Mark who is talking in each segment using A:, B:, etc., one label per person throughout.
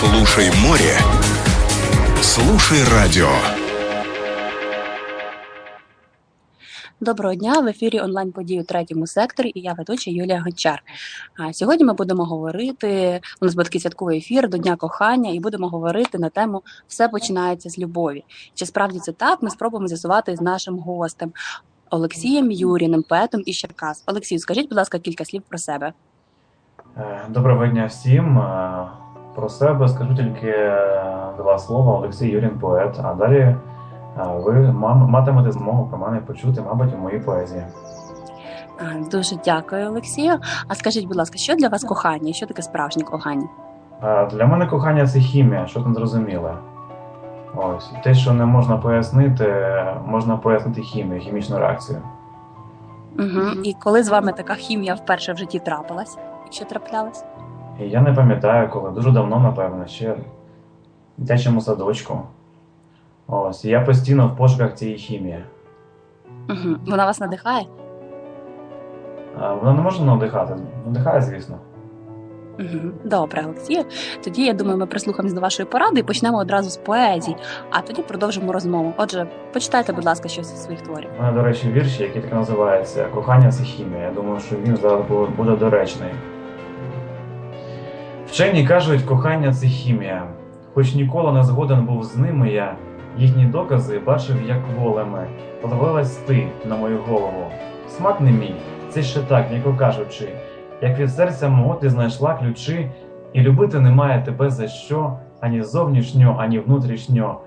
A: Слушай море. Слушай радио.
B: Доброго дня в ефірі онлайн події у третьому секторі. І я ведуча Юлія Гончар. А сьогодні ми будемо говорити. У нас буде такий святковий ефір до Дня кохання, і будемо говорити на тему Все починається з любові. Чи справді це так? Ми спробуємо з'ясувати з нашим гостем Олексієм Юріним, поетом із Черкас. Олексію, скажіть, будь ласка, кілька слів про себе.
C: Е, Доброго дня всім. Е, Про себе скажу тільки е, два слова. Олексій Юрін поет. А далі е, ви матимете змогу про мене почути, мабуть, у моїй поезії.
B: Дуже дякую, Олексію. А скажіть, будь ласка, що для вас кохання? Що таке справжнє кохання?
C: Е, Для мене кохання це хімія, що там зрозуміле. Ось те, що не можна пояснити, можна пояснити хімію, хімічну реакцію.
B: Угу. І коли з вами така хімія вперше в житті трапилась? Якщо траплялась?
C: І я не пам'ятаю, коли дуже давно, напевно, ще в дитячому садочку. Ось, і я постійно в пошуках цієї хімії.
B: Угу. Вона вас надихає?
C: Е, Вона не може надихати. Надихає, звісно.
B: Угу. Добре, Олексію. Тоді я думаю, ми прислухаємось до вашої поради і почнемо одразу з поезії, а тоді продовжимо розмову. Отже, почитайте, будь ласка, щось із своїх творів.
C: У мене, до речі, вірші, який так називається Кохання це хімія. Я думаю, що він зараз буде доречний. Вчені кажуть, кохання це хімія. Хоч ніколи не згоден був з ними я, їхні докази бачив, як волами. Подивилась ти на мою голову. Смак не мій, це ще так, ніко кажучи. Як від серця мого ти знайшла ключі, і любити немає тебе за що, ані зовнішньо, ані внутрішньо.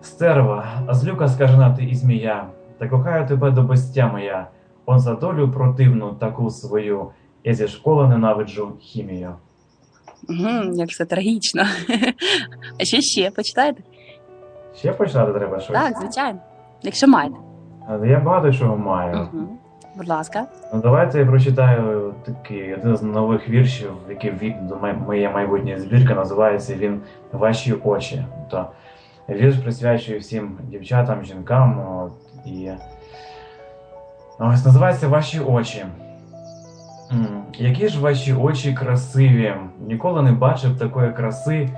C: Стерва, злюка скажена ти і змія, та кохаю тебе до безтями я. Он за долю противну таку свою, я зі школи ненавиджу хімію.
B: Угу, як все трагічно. А що ще почитаєте?
C: Ще починати треба щось?
B: Так, звичайно. Якщо маєте.
C: Я багато чого маю.
B: Угу. Будь ласка.
C: Ну давайте я прочитаю такий один з нових віршів, який ввійде до май- моєї майбутньої збірки. Називається він Ваші очі. То вірш присвячую всім дівчатам, жінкам. От, і ось називається Ваші очі. Які ж ваші очі красиві, ніколи не бачив такої краси.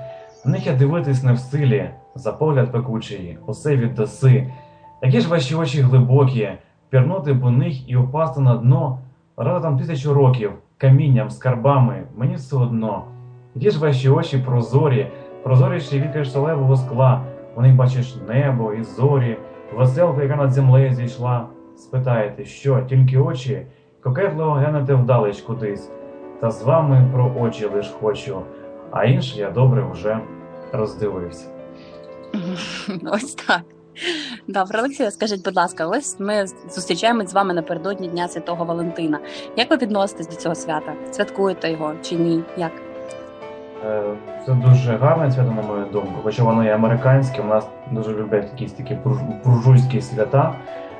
C: В них я дивитись не в силі, за погляд пекучий, усе віддаси. Які ж ваші очі глибокі, пірнути у них і упасти на дно, рада там тисячу років, камінням, скарбами, мені все одно. Які ж ваші очі прозорі, прозоріші від кришталевого скла, у них бачиш небо і зорі, веселку, яка над землею зійшла. Спитаєте, що, тільки очі, кокетливо глянете вдалеч кудись, та з вами про очі лиш хочу, а інше я добре вже роздивився.
B: Ось так. Добре, Олексію, скажіть, будь ласка, ось ми зустрічаємось з вами напередодні Дня Святого Валентина. Як ви відноситесь до цього свята? Святкуєте його чи ні? Як?
C: Е, Це дуже гарне свято, на мою думку, хоча воно і американське, у нас дуже люблять якісь такі буржуйські свята.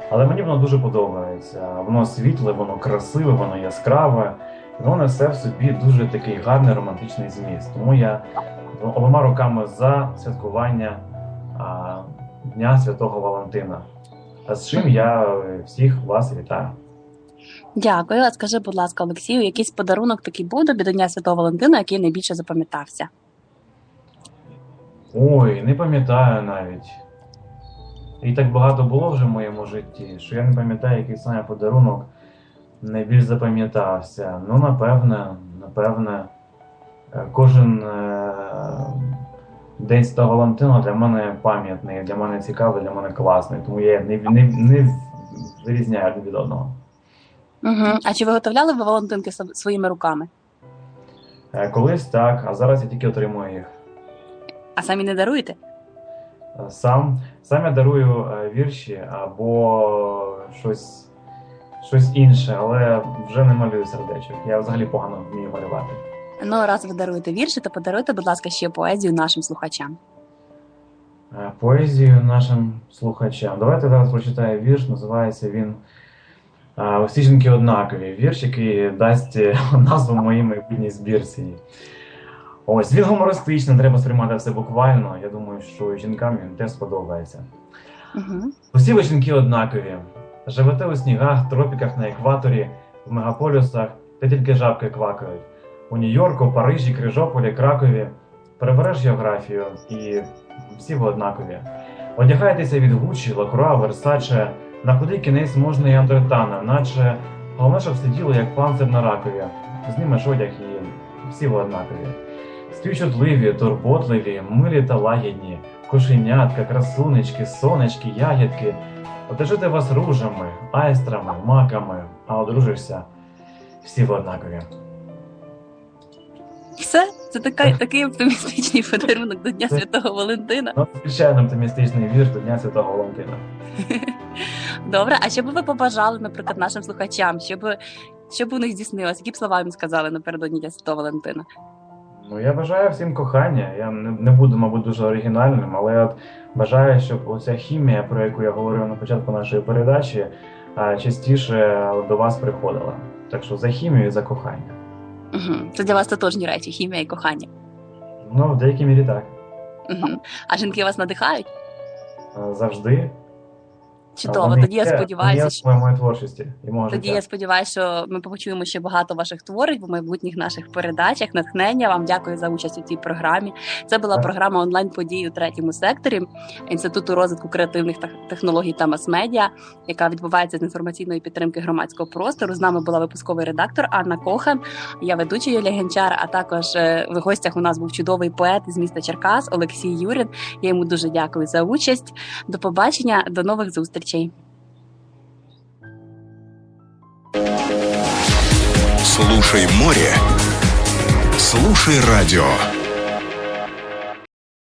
C: Але мені воно дуже подобається. Воно світле, воно красиве, воно яскраве, воно несе в собі дуже такий гарний романтичний зміст. Тому я обома руками за святкування а, Дня Святого Валентина. А з чим я е, всіх вас вітаю.
B: Дякую. А скажи, будь ласка, Олексію, якийсь подарунок такий буде до Дня Святого Валентина, який найбільше запам'ятався?
C: Ой, не пам'ятаю навіть. І так багато було вже в моєму житті, що я не пам'ятаю, який саме подарунок найбільш запам'ятався. Ну, напевне, напевне, е, кожен е, день Святого Валентина для мене пам'ятний, для мене цікавий, для мене класний. Тому я не, не, не вирізняю один від одного.
B: Угу. А чи виготовляли ви Валентинки своїми руками?
C: Е, Колись так, а зараз я тільки отримую їх.
B: А самі не даруєте?
C: Сам, сам я дарую е, вірші або щось, щось інше, але вже не малюю сердечок. Я взагалі погано вмію малювати.
B: Ну, раз ви даруєте вірші, то подаруйте, будь ласка, ще поезію нашим слухачам.
C: Е, Поезію нашим слухачам. Давайте зараз прочитаю вірш, називається він е, Усі жінки однакові. Вірш, який дасть е, назву моїй майбутній збірці. Ось він гумористичний, треба сприймати все буквально. Я думаю, що жінкам він теж сподобається.
B: Угу.
C: Усі ви жінки однакові. Живете у снігах, тропіках на екваторі, в мегаполісах, де тільки жабки квакають. У Нью-Йорку, Парижі, Крижополі, Кракові. Перебереш географію і всі ви однакові. Одягайтеся від Гуччі, Лакруа, Версаче, на худий кінець можна і Андретана, наче головне, щоб сиділо як панцир на ракові. Знімеш одяг і всі ви однакові. Співчутливі, турботливі, милі та лагідні, кошенятка, красунечки, сонечки, ягідки. Одержити вас ружами, айстрами, маками, а одружишся всі ви однакові.
B: Все, це така, такий оптимістичний подарунок до Дня Святого Валентина.
C: Надзвичайно оптимістичний вірш до Дня Святого Валентина.
B: Добре, а що би ви побажали, наприклад, нашим слухачам, щоб, щоб у них здійснилось? Які б слова їм сказали напередодні Дня Святого Валентина?
C: Ну, я бажаю всім кохання. Я не, не буду, мабуть, дуже оригінальним, але от бажаю, щоб оця хімія, про яку я говорив на початку нашої передачі, а, частіше до вас приходила. Так що за хімію і за кохання.
B: Угу. Це для вас тотожні речі, хімія і кохання.
C: Ну, в деякій мірі так.
B: Угу. А жінки вас надихають?
C: А, Завжди.
B: Чудово, тоді я сподіваюся, що
C: в творчості і мого
B: тоді
C: життя.
B: я сподіваюся, що ми почуємо ще багато ваших творень в майбутніх наших передачах. Натхнення вам дякую за участь у цій програмі. Це була програма онлайн події у третьому секторі інституту розвитку креативних тех- технологій та мас-медіа, яка відбувається з інформаційної підтримки громадського простору. З нами була випусковий редактор Анна Кохан. Я ведуча Юлія Генчар. А також е, в гостях у нас був чудовий поет з міста Черкас Олексій Юрін. Я йому дуже дякую за участь. До побачення, до нових зустрічей.
A: Слушай море. Слушай радио.